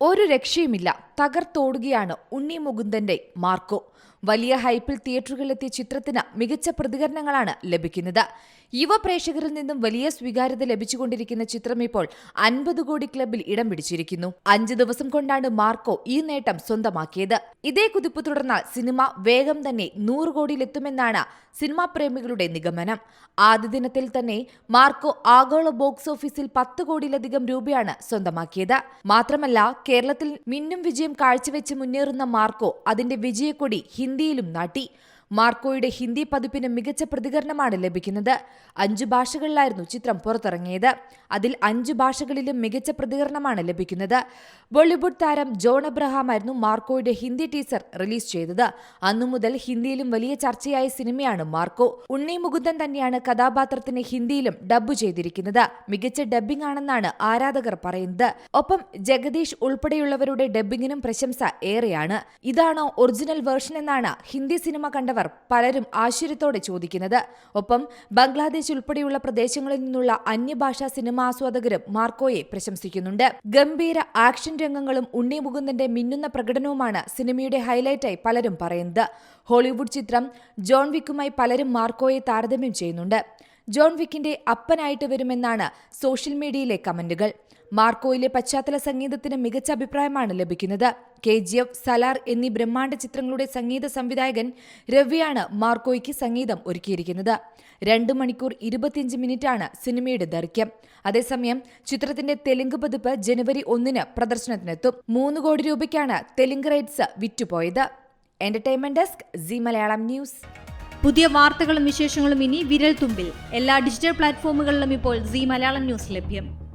ഒരു രക്ഷയുമില്ല. തകർത്തോടുകയാണ് ഉണ്ണി മുകുന്ദന്റെ മാർക്കോ. വലിയ ഹൈപ്പിൽ തിയേറ്ററുകളിലെത്തിയ ചിത്രത്തിന് മികച്ച പ്രതികരണങ്ങളാണ് ലഭിക്കുന്നത്. യുവ പ്രേക്ഷകരിൽ നിന്നും വലിയ സ്വീകാര്യത ലഭിച്ചുകൊണ്ടിരിക്കുന്ന ചിത്രം ഇപ്പോൾ അൻപത് കോടി ക്ലബിൽ ഇടം പിടിച്ചിരിക്കുന്നു. അഞ്ച് ദിവസം കൊണ്ടാണ് മാർക്കോ ഈ നേട്ടം സ്വന്തമാക്കിയത്. ഇതേ കുതിപ്പ് തുടർന്നാൽ സിനിമ വേഗം തന്നെ നൂറ് കോടിയിലെത്തുമെന്നാണ് സിനിമാ പ്രേമികളുടെ നിഗമനം. ആദ്യ ദിനത്തിൽ തന്നെ മാർക്കോ ആഗോള ബോക്സ് ഓഫീസിൽ പത്ത് കോടിയിലധികം രൂപയാണ് സ്വന്തമാക്കിയത്. മാത്രമല്ല കേരളത്തിൽ മിന്നും വിജയം കാഴ്ചവെച്ച് മുന്നേറുന്ന മാർക്കോ അതിന്റെ വിജയക്കൊടി ഹിന്ദിയിലും നാട്ടി മാർക്കോയുടെ ഹിന്ദി പതിപ്പിന് മികച്ച പ്രതികരണമാണ് ലഭിക്കുന്നത്. അഞ്ചു ഭാഷകളിലായിരുന്നു ചിത്രം പുറത്തിറങ്ങിയത്. അതിൽ അഞ്ചു ഭാഷകളിലും മികച്ച പ്രതികരണമാണ് ലഭിക്കുന്നത്. ബോളിവുഡ് താരം ജോൺ അബ്രഹാം ആയിരുന്നു മാർക്കോയുടെ ഹിന്ദി ടീസർ റിലീസ് ചെയ്തത്. അന്നു മുതൽ ഹിന്ദിയിലും വലിയ ചർച്ചയായ സിനിമയാണ് മാർക്കോ. ഉണ്ണി മുകുന്ദൻ തന്നെയാണ് കഥാപാത്രത്തിന് ഹിന്ദിയിലും ഡബ്ബ് ചെയ്തിരിക്കുന്നത്. മികച്ച ഡബ്ബിംഗ് ആണെന്നാണ് ആരാധകർ പറയുന്നത്. ഒപ്പം ജഗദീഷ് ഉൾപ്പെടെയുള്ളവരുടെ ഡബ്ബിങ്ങിനും പ്രശംസ ഏറെയാണ്. ഇതാണോ ഒറിജിനൽ വേർഷൻ എന്നാണ് ഹിന്ദി സിനിമ കണ്ടവർ പലരും ആശ്ചര്യത്തോടെ ചോദിക്കുന്നത്. ഒപ്പം ബംഗ്ലാദേശ് ഉൾപ്പെടെയുള്ള പ്രദേശങ്ങളിൽ നിന്നുള്ള അന്യഭാഷാ സിനിമാ ആസ്വാദകരും മാർക്കോയെ പ്രശംസിക്കുന്നുണ്ട്. ഗംഭീര ആക്ഷൻ രംഗങ്ങളും ഉണ്ണി മുകുന്ദന്റെ മിന്നുന്ന പ്രകടനവുമാണ് സിനിമയുടെ ഹൈലൈറ്റായി പലരും പറയുന്നത്. ഹോളിവുഡ് ചിത്രം ജോൺ വിക്കുമായി പലരും മാർക്കോയെ താരതമ്യം ചെയ്യുന്നുണ്ട്. ജോൺ വിക്കിന്റെ അപ്പനായിട്ട് വരുമെന്നാണ് സോഷ്യൽ മീഡിയയിലെ കമന്റുകൾ. മാർക്കോയിലെ പശ്ചാത്തല സംഗീതത്തിന് മികച്ച അഭിപ്രായമാണ് ലഭിക്കുന്നത്. കെ. ജി. എഫ്. സലാർ എന്നീ ബ്രഹ്മാണ്ഡ ചിത്രങ്ങളുടെ സംഗീത സംവിധായകൻ രവിയാണ് മാർക്കോയ്ക്ക് സംഗീതം ഒരുക്കിയിരിക്കുന്നത്. രണ്ട് മണിക്കൂർ ഇരുപത്തിയഞ്ച് മിനിറ്റാണ് സിനിമയുടെ ദൈർഘ്യം. അതേസമയം ചിത്രത്തിന്റെ തെലുങ്ക് പതിപ്പ് ജനുവരി ഒന്നിന് പ്രദർശനത്തിനെത്തും. മൂന്ന് കോടി രൂപയ്ക്കാണ് Telugu rights വിറ്റുപോയത്. Entertainment desk Zee Malayalam news. പുതിയ വാർത്തകളും വിശേഷങ്ങളും ഇനി വിരൽ തുമ്പിൽ എല്ലാ ഡിജിറ്റൽ പ്ലാറ്റ്ഫോമുകളിലും ഇപ്പോൾ സി മലയാളം ന്യൂസ് ലഭ്യം.